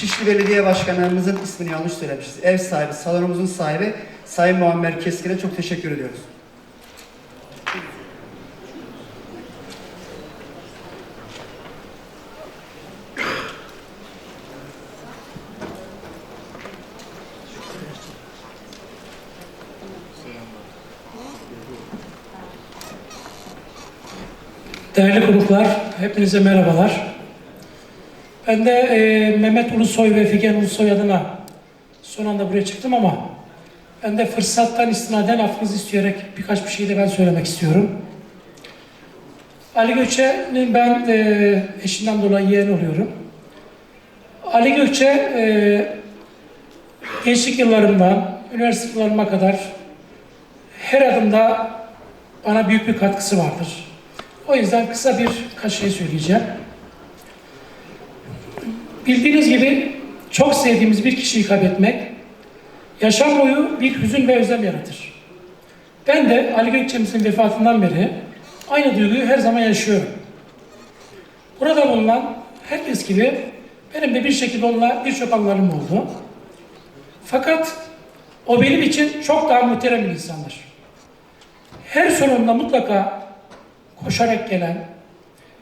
Şişli Belediye Başkanımızın ismini yanlış söylemişiz. Ev sahibi, salonumuzun sahibi Sayın Muammer Keskin'e çok teşekkür ediyoruz. Değerli konuklar, hepinize merhabalar. Ben de e, Mehmet Ulusoy ve Figen Ulusoy adına son anda buraya çıktım ama ben de fırsattan istinaden affınızı isteyerek birkaç bir şey de ben söylemek istiyorum. Ali Gökçe'nin ben e, eşinden dolayı yeğen oluyorum. Ali Gökçe e, gençlik yıllarımdan üniversite yıllarıma kadar her adımda bana büyük bir katkısı vardır. O yüzden kısa bir kaç şey söyleyeceğim. Bildiğiniz gibi çok sevdiğimiz bir kişiyi kaybetmek yaşam boyu bir hüzün ve özlem yaratır. Ben de Ali Gökçemizin vefatından beri aynı duyguyu her zaman yaşıyorum. Burada bulunan herkes gibi benim de bir şekilde onunla birçok anılarım oldu. Fakat o benim için çok daha muhterem bir insandır. Her sorununda mutlaka koşarak gelen,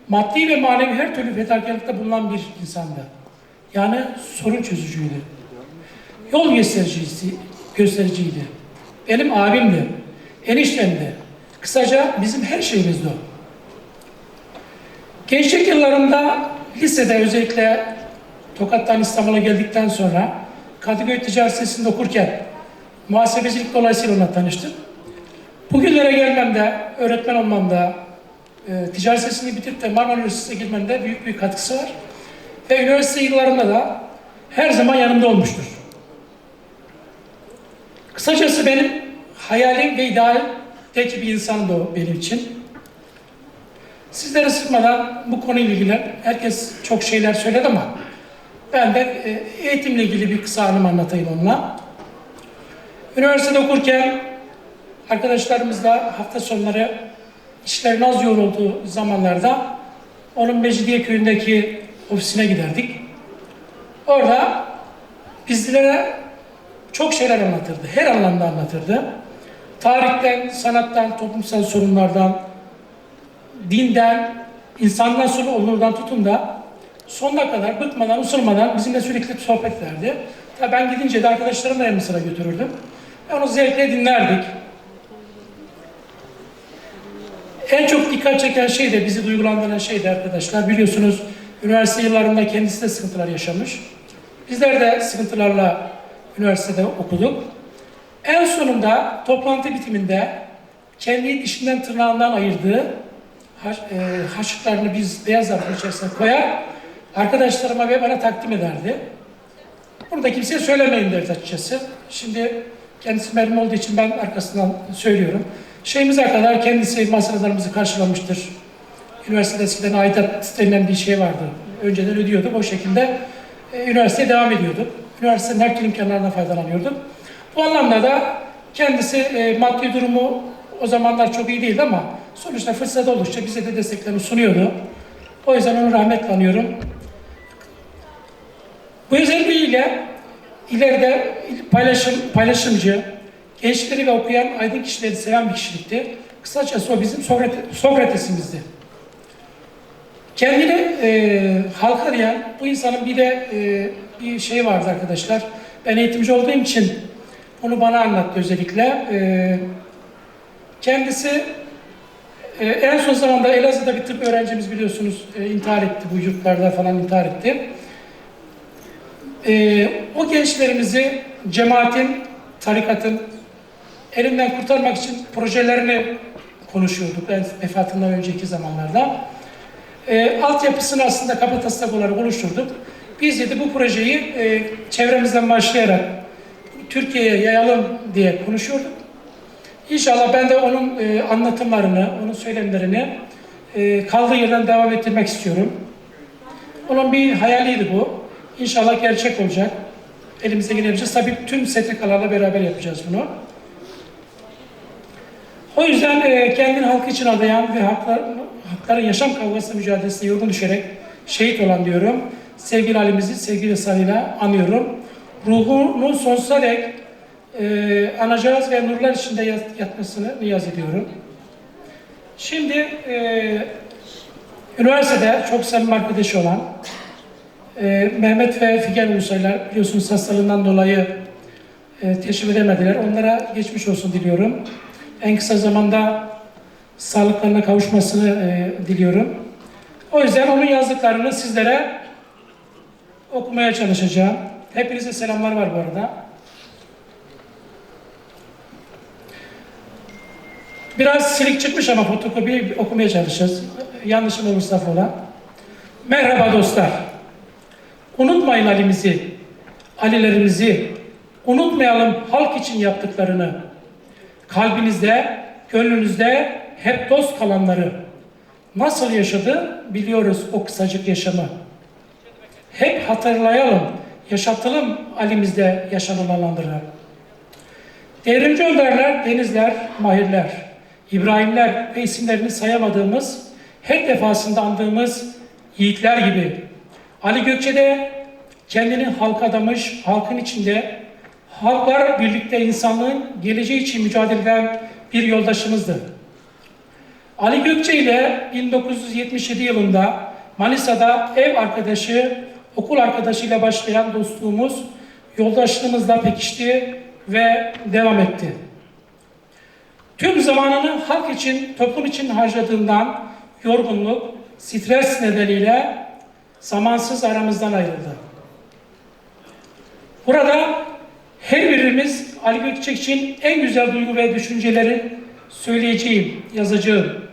maddi ve manevi her türlü fedakarlıkta bulunan bir insandı. Yani sorun çözücüydü. Yol göstericisi, göstericiydi. Benim abimdi, eniştemdi. Kısaca bizim her şeyimizdi o. Gençlik yıllarında lisede özellikle Tokat'tan İstanbul'a geldikten sonra Kadıköy Ticaret Lisesi'nde okurken muhasebecilik dolayısıyla onunla tanıştım. Bugünlere gelmemde, öğretmen olmamda, e, ticaret lisesini bitirip de Marmara Üniversitesi'ne girmemde büyük bir katkısı var. Ve üniversite yıllarında da her zaman yanımda olmuştur. Kısacası benim hayalim ve idealdeki bir insandı o benim için. Sizleri sıkmadan bu konuyla ilgili herkes çok şeyler söyledi ama ben de e, eğitimle ilgili bir kısa anımı anlatayım onunla. Üniversitede okurken arkadaşlarımızla hafta sonları işlerin az yoğun zamanlarda onun Mecidiye köyündeki ofisine giderdik. Orada bizlere çok şeyler anlatırdı. Her anlamda anlatırdı. Tarihten, sanattan, toplumsal sorunlardan, dinden, insandan sonra olurdan tutun da sonuna kadar bıkmadan, usulmadan bizimle sürekli sohbet ederdi. Tabii ben gidince de arkadaşlarımla yanı sıra götürürdüm. Ve onu zevkle dinlerdik. En çok dikkat çeken şey de bizi duygulandıran şey de arkadaşlar biliyorsunuz üniversite yıllarında kendisi de sıkıntılar yaşamış. Bizler de sıkıntılarla üniversitede okuduk. En sonunda toplantı bitiminde kendi dişinden tırnağından ayırdığı haş, e, haşıklarını biz beyaz zarfın içerisine koyar, arkadaşlarıma ve bana takdim ederdi. Bunu da kimseye söylemeyin derdi açıkçası. Şimdi kendisi mermi olduğu için ben arkasından söylüyorum. Şeyimize kadar kendisi masraflarımızı karşılamıştır. Üniversitede eskiden aidat denilen bir şey vardı. Önceden ödüyorduk. O şekilde e, üniversiteye devam ediyorduk. Üniversitenin her türlü imkanlarından faydalanıyorduk. Bu anlamda da kendisi e, maddi durumu o zamanlar çok iyi değildi ama sonuçta fırsat oldukça bize de desteklerini sunuyordu. O yüzden onu rahmetle anıyorum. Bu özelliğiyle ileride paylaşım, paylaşımcı, gençleri ve okuyan aydın kişileri seven bir kişilikti. Kısacası o bizim Sokrat- Sokrates'imizdi. Kendini e, halka arayan bu insanın bir de e, bir şey vardı arkadaşlar. Ben eğitimci olduğum için onu bana anlattı özellikle. E, kendisi e, en son zamanda Elazığ'da bir tıp öğrencimiz biliyorsunuz e, intihar etti. Bu yurtlarda falan intihar etti. E, o gençlerimizi cemaatin, tarikatın elinden kurtarmak için projelerini konuşuyorduk en vefatından önceki zamanlarda. E, altyapısını aslında kapataslak olarak oluşturduk. Biz de bu projeyi e, çevremizden başlayarak Türkiye'ye yayalım diye konuşuyorduk. İnşallah ben de onun e, anlatımlarını, onun söylemlerini e, kaldığı yerden devam ettirmek istiyorum. Onun bir hayaliydi bu. İnşallah gerçek olacak. Elimizde yine yapacağız. Tabii tüm STK'larla beraber yapacağız bunu. O yüzden e, kendini halk için adayan ve haklar, hakların yaşam kavgası mücadelesine yorgun düşerek şehit olan diyorum. sevgili Ali'mizi sevgili sanıyla anıyorum. Ruhunu sonsuza dek e, anacağız ve nurlar içinde yat- yatmasını niyaz ediyorum. Şimdi e, üniversitede çok samimi arkadaşı olan e, Mehmet ve Figen Ulusoylar biliyorsunuz hastalığından dolayı e, teşrif edemediler. Onlara geçmiş olsun diliyorum. En kısa zamanda sağlıklarına kavuşmasını e, diliyorum. O yüzden onun yazdıklarını sizlere okumaya çalışacağım. Hepinize selamlar var bu arada. Biraz silik çıkmış ama fotokopi okumaya çalışacağız. Yanlışım olursa affola. Merhaba dostlar. Unutmayın Ali'mizi, Alilerimizi. Unutmayalım halk için yaptıklarını. Kalbinizde, gönlünüzde hep dost kalanları. Nasıl yaşadı biliyoruz o kısacık yaşamı. Hep hatırlayalım, yaşatalım Ali'mizde yaşanılanları. Devrimci önderler, denizler, mahirler, İbrahimler ve isimlerini sayamadığımız, her defasında andığımız yiğitler gibi. Ali Gökçe'de kendini halka adamış, halkın içinde, halklar birlikte insanlığın geleceği için mücadele eden bir yoldaşımızdı. Ali Gökçe ile 1977 yılında Manisa'da ev arkadaşı, okul arkadaşıyla başlayan dostluğumuz yoldaşlığımızla pekişti ve devam etti. Tüm zamanını halk için, toplum için harcadığından yorgunluk, stres nedeniyle zamansız aramızdan ayrıldı. Burada her birimiz Ali Gökçek için en güzel duygu ve düşünceleri söyleyeceğim, yazacağım.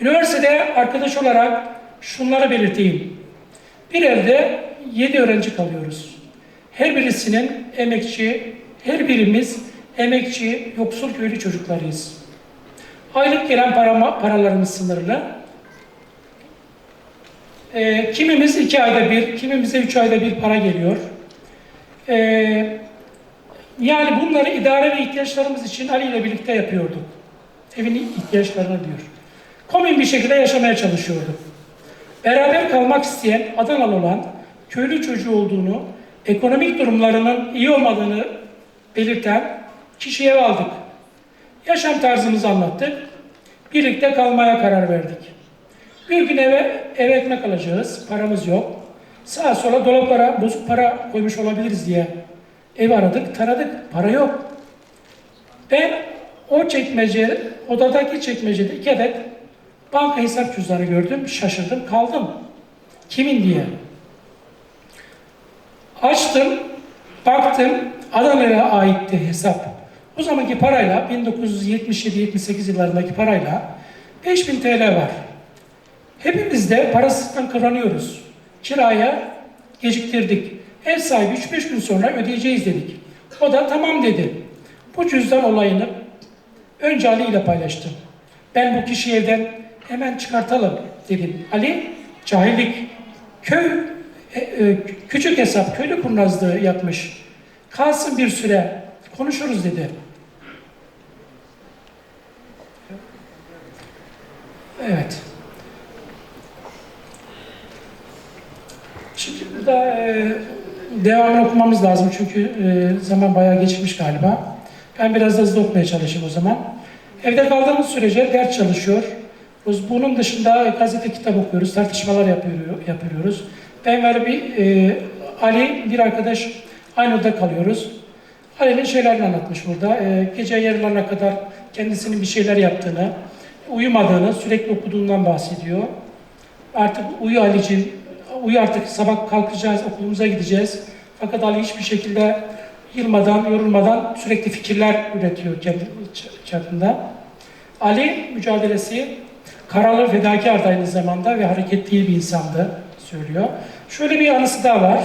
Üniversitede arkadaş olarak şunları belirteyim. Bir evde yedi öğrenci kalıyoruz. Her birisinin emekçi, her birimiz emekçi, yoksul köylü çocuklarıyız. Aylık gelen para, paralarımız sınırlı. Ee, kimimiz iki ayda bir, kimimize üç ayda bir para geliyor. Ee, yani bunları idare ve ihtiyaçlarımız için Ali ile birlikte yapıyorduk. Evin ihtiyaçlarını diyor. Komün bir şekilde yaşamaya çalışıyorduk. Beraber kalmak isteyen, Adanalı olan, köylü çocuğu olduğunu, ekonomik durumlarının iyi olmadığını belirten kişiye aldık. Yaşam tarzımızı anlattık. Birlikte kalmaya karar verdik. Bir gün eve, eve ekmek alacağız, paramız yok. Sağa sola dolaplara bozuk para koymuş olabiliriz diye ev aradık, taradık, para yok. Ben o çekmece, odadaki çekmecede iki adet banka hesap cüzdanı gördüm, şaşırdım, kaldım. Kimin diye. Açtım, baktım, Adana'ya aitti hesap. O zamanki parayla, 1977-78 yıllarındaki parayla 5000 TL var. Hepimiz de parasızlıktan kıvranıyoruz. Kiraya geciktirdik. Ev sahibi 3-5 gün sonra ödeyeceğiz dedik. O da tamam dedi. Bu cüzdan olayını önce Ali ile paylaştım. Ben bu kişiyi evden hemen çıkartalım dedim. Ali cahillik, köy, e, e, küçük hesap, köylü kurnazlığı yapmış. Kalsın bir süre, konuşuruz dedi. Evet. Şimdi burada e, devamını okumamız lazım çünkü e, zaman bayağı geçmiş galiba. Ben biraz hızlı okumaya çalışayım o zaman. Evde kaldığımız sürece ders çalışıyor. Bunun dışında gazete kitap okuyoruz, tartışmalar yapıyor, yapıyoruz. Ben ve bir e, Ali, bir arkadaş aynı odada kalıyoruz. Ali'nin şeylerini anlatmış burada. E, gece yarılarına kadar kendisinin bir şeyler yaptığını, uyumadığını, sürekli okuduğundan bahsediyor. Artık uyu Ali'ciğim, uyu artık sabah kalkacağız, okulumuza gideceğiz. Fakat Ali hiçbir şekilde yılmadan, yorulmadan sürekli fikirler üretiyor kendi çapında. Ali mücadelesi karalı fedakar aynı zamanda ve hareketli bir insandı söylüyor. Şöyle bir anısı daha var.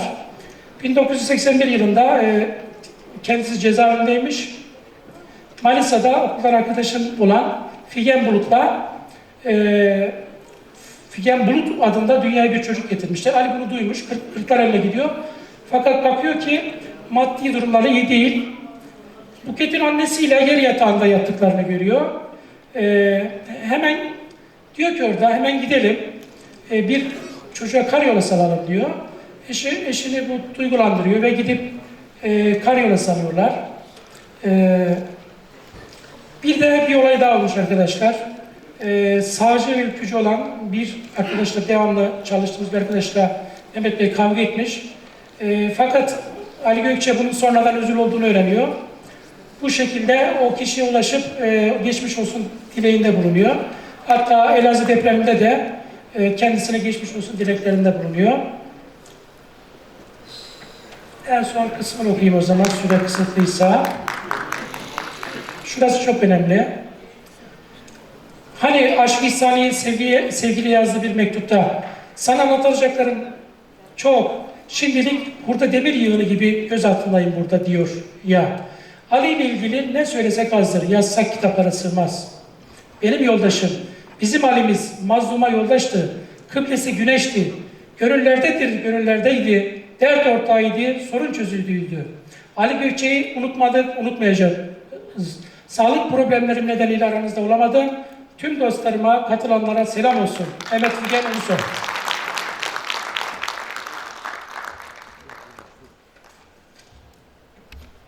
1981 yılında e, kendisi cezaevindeymiş. Manisa'da okuldan arkadaşım olan Figen Bulut'la e, Figen Bulut adında dünyaya bir çocuk getirmişler. Ali bunu duymuş, Kırk, Kırklareli'ne gidiyor. Fakat bakıyor ki maddi durumları iyi değil. Buket'in annesiyle yer yatağında yattıklarını görüyor. Ee, hemen diyor ki orada hemen gidelim. Ee, bir çocuğa karyola salalım diyor. Eşi, eşini bu duygulandırıyor ve gidip e, karyola sanıyorlar. E, bir de bir olay daha olmuş arkadaşlar. E, sağcı ve ülkücü olan bir arkadaşla devamlı çalıştığımız bir arkadaşla Mehmet Bey kavga etmiş. E, fakat Ali Gökçe bunun sonradan özür olduğunu öğreniyor. Bu şekilde o kişiye ulaşıp e, geçmiş olsun dileğinde bulunuyor. Hatta Elazığ depreminde de e, kendisine geçmiş olsun dileklerinde bulunuyor. En son kısmını okuyayım o zaman süre kısıtlıysa. Şurası çok önemli. Hani Aşk-ı İhsaniye sevgiye, sevgili yazdığı bir mektupta sana anlatacaklarım çok. Şimdilik burada demir yığını gibi göz altındayım burada diyor ya. Ali ile ilgili ne söylesek azdır. Yazsak kitaplara sığmaz. Benim yoldaşım, bizim Ali'miz mazluma yoldaştı. Kıblesi güneşti. Gönüllerdedir, gönüllerdeydi. Dert ortağıydı, sorun çözüldüydü. Ali Gökçe'yi unutmadık, unutmayacağız. Sağlık problemlerim nedeniyle aranızda olamadım. Tüm dostlarıma, katılanlara selam olsun. Mehmet Figen Ulusoy.